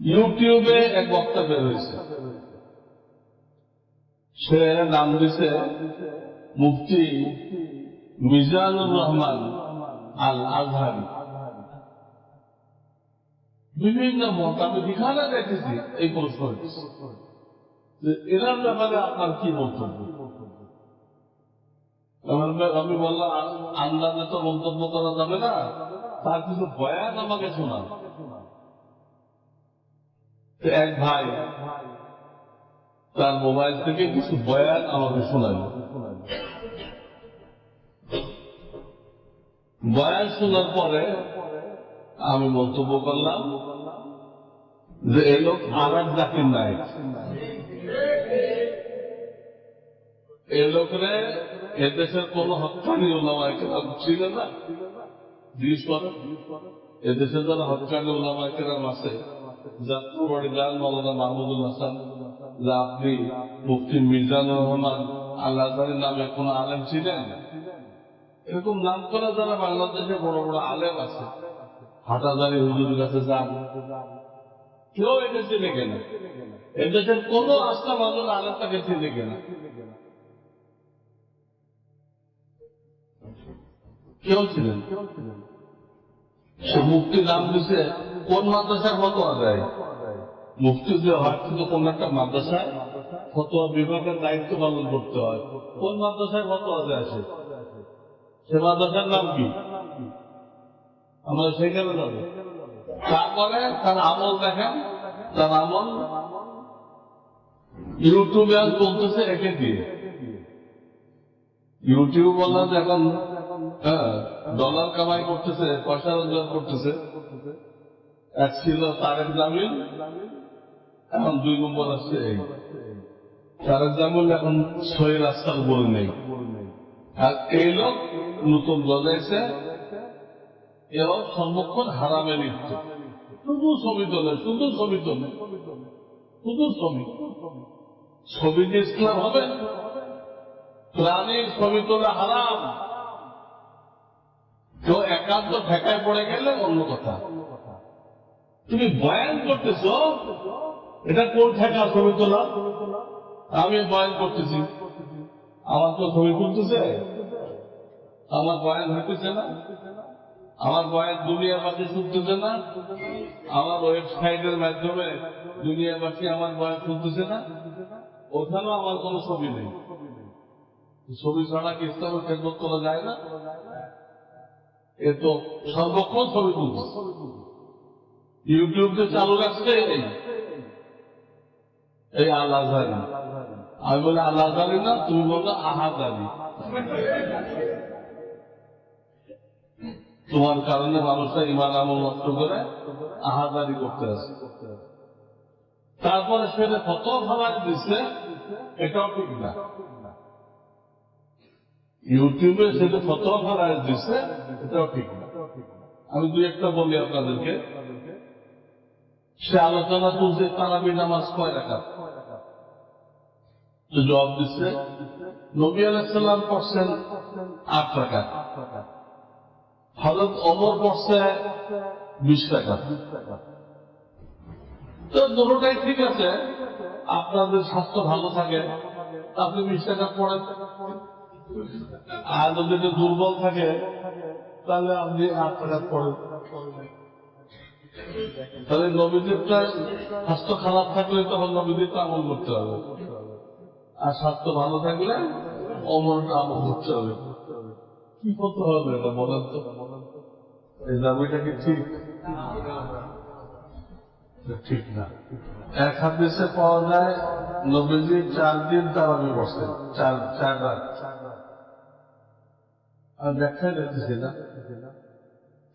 ইউটিউবে এক বক্তা বের হয়েছে। সে নাম দিছে মুফতি মিজানুর রহমান আল আজহারি বিভিন্ন মত, আমি যেখানে দেখেছি এই প্রশ্ন যে এনার ব্যাপারে আপনার কি মন্তব্য? আমি বললাম আন্দাজে তো মন্তব্য করা যাবে না। তার কিছু বয়ান আমাকে শোনান। এক ভাই, তার মোবাইল থেকে কিছু বয়ান আমাকে শোনাল। বয়ান শোনার পরে আমি মন্তব্য করলাম যে এই লোক এক জাতির নায়ক। এই লোকরে এদেশের কোন হত্যানি ওলামাকে ছিল না? জিজ্ঞেস করেন এদেশের যারা লাল মাহমুদুল হাসান মুফতি রহমান নামে কোন আলেম ছিলেন? এরকম নাম করা যারা বাংলাদেশে বড় বড় আলেম আছে হাটাদারি হুজুরের কাছে যান। কেউ এটা চিনে কেনা এদেশের কোন আস্থা মানুষ আলেম তাকে চিনে কেনা? কেউ ছিলেন? সে মুক্তি নাম দিছে কোন মাদ্রাসার ফতোয়া দেয়? মুক্তি যে হয় কিন্তু কোন একটা মাদ্রাসায় ফতোয়া বিভাগের দায়িত্ব পালন করতে হয়। কোন মাদ্রাসায় ফতোয়া দেয় সে? সে মাদ্রাসার নাম কি? আমরা সেখানে যাব। তারপরে তার আমল দেখেন। তার আমল ইউটিউবে আজ বলতেছে একে দিয়ে। ইউটিউব বললাম এখন ডলার কামাই করতেছে, পয়সা রোজগার করতেছে। এক ছিল তারেক জামিল, এখন দুই নম্বর আসছে তারেক জামিল এখন ছয় রাস্তার উপরে নেই। আর এই লোক নতুন গজাইছে। এও সর্বক্ষণ হারামে লিপ্ত। শুধু ছবি তোলে, শুধু ছবি তোলে। শুধু ছবি। ছবি যে ইসলাম হবে। প্রাণীর ছবি তোলা হারাম। কেউ একান্ত ঠেকায় পড়ে গেলে অন্য কথা। তুমি বয়ান করতেছ, এটা কোন ঠেকা ছবি তোলা? আমি বয়ান করতেছি। আমার তো ছবি তুলতেছে। আমার বয়ান হইতেছে না। আমার বয়ান দুনিয়াবাসী শুনতেছে না। আমার ওয়েবসাইটের মাধ্যমে দুনিয়াবাসী আমার বয়ান শুনতেছে না। ওখানেও আমার কোনো ছবি নেই। ছবি ছাড়া কি ইসলামের খেদমত করা যায় না? এ তো সর্বক্ষণ ছবি ইউটিউব চালু রাখছে এই আল্লাহ জানি। আমি বলি, আল্লাহ জানি না, তুমি আহা জানি। তোমার কারণে মানুষরা ইমান আমল নষ্ট করে আহাদারি করতে আছে তারপরে সেটা কত ভাড়া দিচ্ছে এটাও ঠিক না। ইউটিউবে সেটা কত ভাড়া দিচ্ছে এটাও ঠিক না। আমি দুই একটা বলি আপনাদেরকে। সে আলোচনা তুলছে, তারাবি নামাজ কয় রাখা জবাব দিচ্ছে, নবী আলাইসাল্লাম পড়ছেন আট টাকা হজরত অমর পড়ছে বিশ টাকা তো দুটোটাই ঠিক আছে, আপনাদের স্বাস্থ্য ভালো থাকে, আপনি বিশ টাকা পড়েন। আর যদি দুর্বল থাকে, তাহলে আপনি আট টাকা পড়েন তাহলে নবীদেরটা স্বাস্থ্য খারাপ থাকলে তখন নবীদেরটা আমল করতে হবে। আর স্বাস্থ্য ভালো থাকলে অমরটা আমল করতে হবে। কি করতে হবে এটা বলেন তো? এই দাবিটা কি ঠিক? ঠিক না। এক হাদিসে পাওয়া যায়, নবীজি চার দিন তারাবি বসতেন চার চার রাত আর ব্যাখ্যা দেখতেছি না,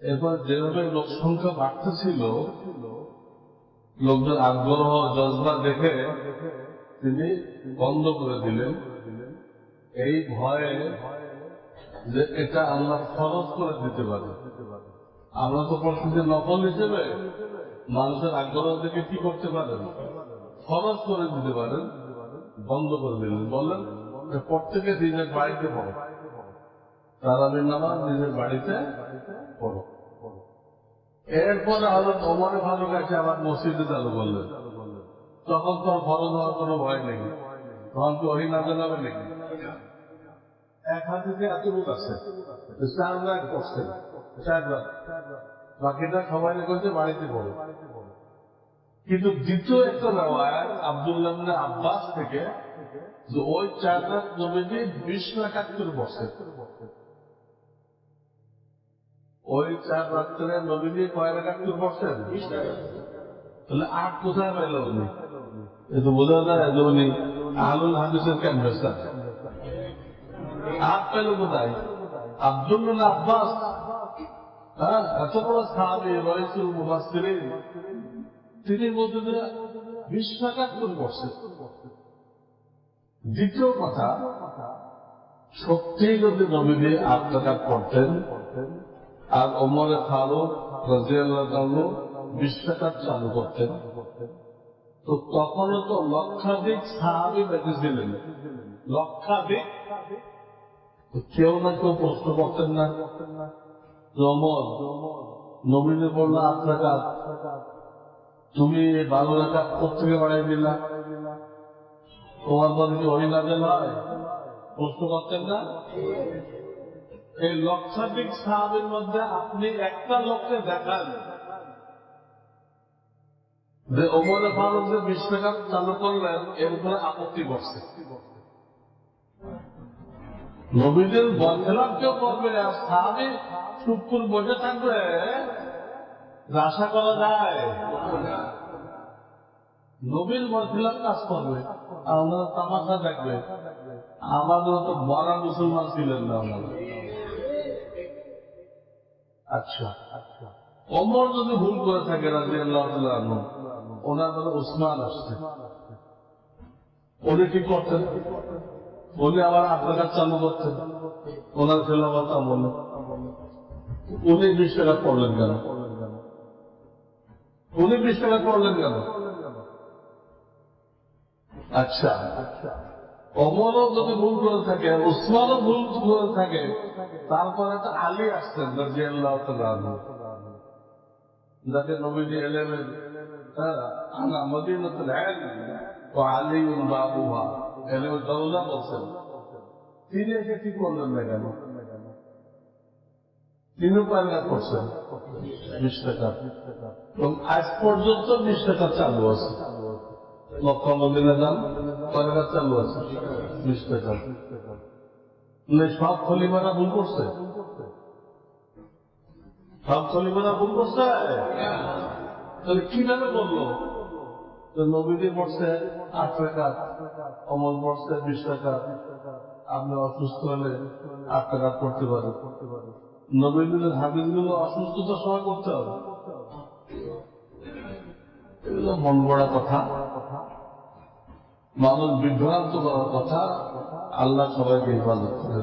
এরপর যেভাবে লোক সংখ্যা বাড়তেছিল লোকদের আগ্রহ জজবা দেখে তিনি বন্ধ করে দিলেন। এই ভয়ে যে এটা আল্লাহ খরচ করে দিতে পারে। আমরা তো করতেছি নকল হিসেবে মানুষের আগ্রহ দেখে কি করতে পারেন? খরচ করে দিতে পারেন, বন্ধ করে দিলেন। বললেন প্রত্যেকে দিনের বাড়িতে পড়ো। তারাবির নামাজ নিজের বাড়িতে পড়ো। এরপরে হজরত ওমরে ফারুক এসে আবার মসজিদে চালু করলেন। তখন তো ফরজ হওয়ার কোনো ভয় নেই। তখন কি ওহি নাজল হবে নাকি? এক হাতে এতটুকু আছে। করছে। বাকিটা সবাই বাড়িতে পড়ে। কিন্তু দ্বিতীয় একটা রেওয়ায়ত আব্দুল্লাহ আব্বাস থেকে যে ওই চার রাত নবীজি বিশ রাকাত করে বসে ওই চার রাত্রে নবীজি কয় করে বসেন তাহলে আট কোথায় পেল উনি? এ তো বোঝা যায় যে উনি আহলুল হাদিসের ক্যানভেসার আট পেল কোথায়? আব্দুল্লাহ আব্বাস। হ্যাঁ এত বড় সাহাবি মুবাসিরিন তিনি বলতে বিশ টাকা দ্বিতীয় কথা সত্যি যদি নবীজি আট টাকা করতেন আর ওমরে ফারুক রাজিয়াল্লাহ বিশ টাকা চালু করতেন। তো তখনও তো লক্ষাধিক সাহাবি বেঁচে ছিলেন লক্ষাধিক? কেউ না কেউ প্রশ্ন করতেন না। জমর নবীনে বলল আট টাকা তুমি বারো টাকা কোথেকে বাড়াই দিলা? তোমার মধ্যে কি নাজেল হয় প্রশ্ন করতেন না? এই লক্ষাধিক সাহাবের মধ্যে আপনি একটা লোককে দেখান। যে ওমরে ফারুক যে বিশ টাকা চালু করলেন, এর উপরে আপত্তি করছে নবীদের বরখেলাপ কেউ করবে আর সাহাবি চুপ বসে থাকবে আশা করা যায় নবীর বরখেলাপ কাজ করবে, আর তামাশা দেখবে। আমাদের তো বড়া মুসলমান ছিলেন না ওনারা। আচ্ছা আচ্ছা। অমর যদি ভুল করে থাকে রাজি আল্লাহ ওনার মানে উসমান আসছে। উনি কি করতেন? উনি আবার আপনার চালু করতেন। ওনার খেলাফত আমলে। উনি বিশ টাকা পড়লেন কেন? উনি বিশ টাকা পড়লেন কেন? আচ্ছা। অমরও যদি ভুল করে থাকে, উসমানও ভুল করে থাকে, তারপরে একটা আলী আসছেন রাজি আল্লাহ যাকে নবীজি এলেমেন হ্যাঁ আনা মদিনাতুল ইলম ওয়া আলিউন বাবুহা এলেমের দরজা বলছেন। তিনি এসে কি করলেন না কেন? তিনি পায়না করছেন। বিশ টাকা এবং আজ পর্যন্ত বিশ টাকা চালু আছে। লক্ষ মদিনা যান। কয় টাকা চালু আছে? টাকা। সব খলিমারা ভুল করছে? সব খলিমারা ভুল করছে? তাহলে কীভাবে বলল? নবীজি পড়ছে আট টাকা অমল পড়ছে বিশ টাকা আপনি অসুস্থ হলে আট টাকা পড়তে পারেন। নবীদের হাদিসগুলো অসুস্থতার সময় করতে হবে। মন গড়া কথা। মানুষ বিভ্রান্ত করার কথা আল্লাহ সবাইকে হেফাজত করে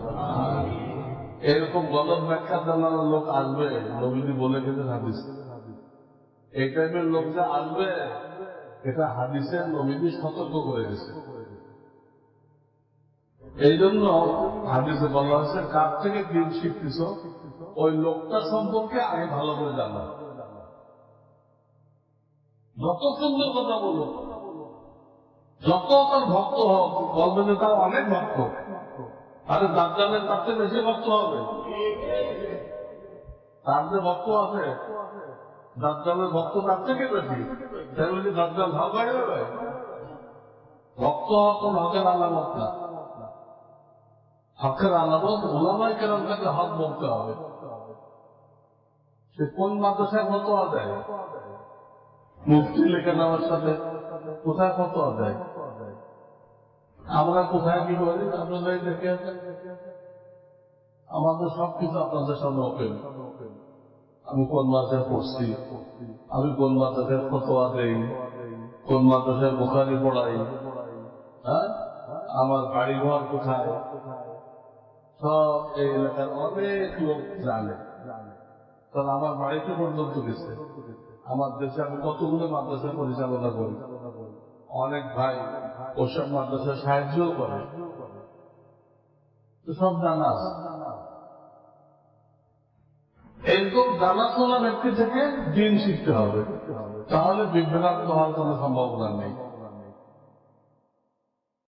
এরকম গলত ব্যাখ্যা জানানোর লোক আসবে, নবীজি বলে গেছেন হাদিস। এই টাইপের লোক যে আসবে, এটা হাদিসের নবীজি সতর্ক করে গেছে এই জন্য হাদিসে বলা হয়েছে, কার থেকে দিন শিখতেছ, ওই লোকটা সম্পর্কে আগে ভালো করে জানো। যত সুন্দর কথা বলো যত তার ভক্ত হোক, বলবেন তার অনেক ভক্ত। আরে দাজ্জালের তার চেয়ে বেশি ভক্ত হবে। তার যে ভক্ত আছে দাজ্জালের ভক্ত তার থেকে বেশি। তাই দাজ্জাল হক হয়ে যাবে ভক্ত হওয়া কোন হকের আলামত না। হকের আলামত ওলামাই কেরাম তাকে হক বলতে হবে। সে কোন মাদ্রাসায় ফতোয়া দেয়? মুফতি লেখা নেওয়ার সাথে কোথায় ফতোয়া দেয়? আমরা কোথায় কি করি? আপনাদের দেখে আমাদের সবকিছু আপনাদের সামনে ওপেন আমি কোন মাদ্রাসায় পড়ছি? আমি কোন মাদ্রাসায় ফতোয়া দেই? কোন মাদ্রাসায় বোখারি পড়াই? হ্যাঁ? আমার বাড়ি ঘর কোথায়? সব এই এলাকার অনেক লোক জানে। তাহলে আমার বাড়িতে পর্যন্ত গেছে আমার দেশে আমি কতগুলো মাদ্রাসা পরিচালনা করি? অনেক ভাই ওসব মাদ্রাসা সাহায্যও করে। তো সব জানা আছে জানা শোনা ব্যক্তি থেকে দিন শিখতে হবে। তাহলে বিভ্রান্ত হওয়ার কোনো সম্ভাবনা নেই।